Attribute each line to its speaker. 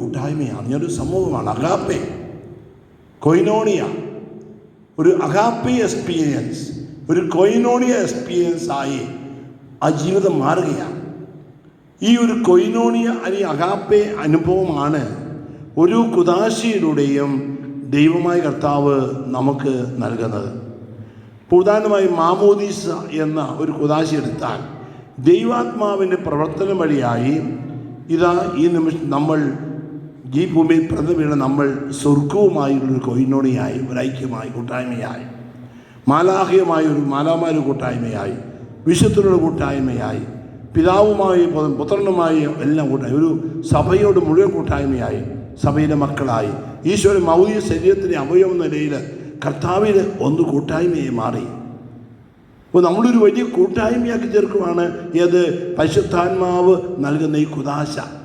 Speaker 1: കൂട്ടായ്മയാണ്. ഞാനൊരു സമൂഹമാണ്. അഗാപ്പെ കൊയിനോണിയ ഒരു അഗാപ്പി എക്സ്പീരിയൻസ് ഒരു കൊയിനോണിയ എക്സ്പീരിയൻസ് ആയി ആ ജീവിതം മാറുകയാണ്. ഈ ഒരു കൊയിനോണിയ അല്ലെങ്കിൽ അഗാപ്പെ അനുഭവമാണ് ഒരു കുതാശിയിലൂടെയും ദൈവമായ കർത്താവ് നമുക്ക് നൽകുന്നത്. പ്രധാനമായി മാമോദീസ എന്ന ഒരു കുദാശി എടുത്താൽ ദൈവാത്മാവിന്റെ പ്രവർത്തനം വഴിയായി ഇതാ ഈ നിമിഷം നമ്മൾ ഈ ഭൂമിയിൽ പിറന്നു വീണ നമ്മൾ സ്വർഗവുമായുള്ളൊരു കൊയിനോണിയായി ഒരു ഐക്യമായി കൂട്ടായ്മയായി മാലാഹികമായ ഒരു മാലാമാര് കൂട്ടായ്മയായി വിശുദ്ധരുടെ കൂട്ടായ്മയായി പിതാവുമായി പുത്രനുമായി എല്ലാം കൂട്ടായി ഒരു സഭയോട് മുഴുവൻ കൂട്ടായ്മയായി സഭയിലെ മക്കളായി ഈശോയുടെ മൗലിക ശരീരത്തിന്റെ അവയവം നിലയിൽ കർത്താവിൽ ഒന്ന് കൂട്ടായ്മയായി മാറി. അപ്പോൾ നമ്മളൊരു വലിയ കൂട്ടായ്മയാക്കി ചേർക്കുവാണ് ഏത് പരിശുദ്ധാത്മാവ് നൽകുന്ന ഈ കുതാശ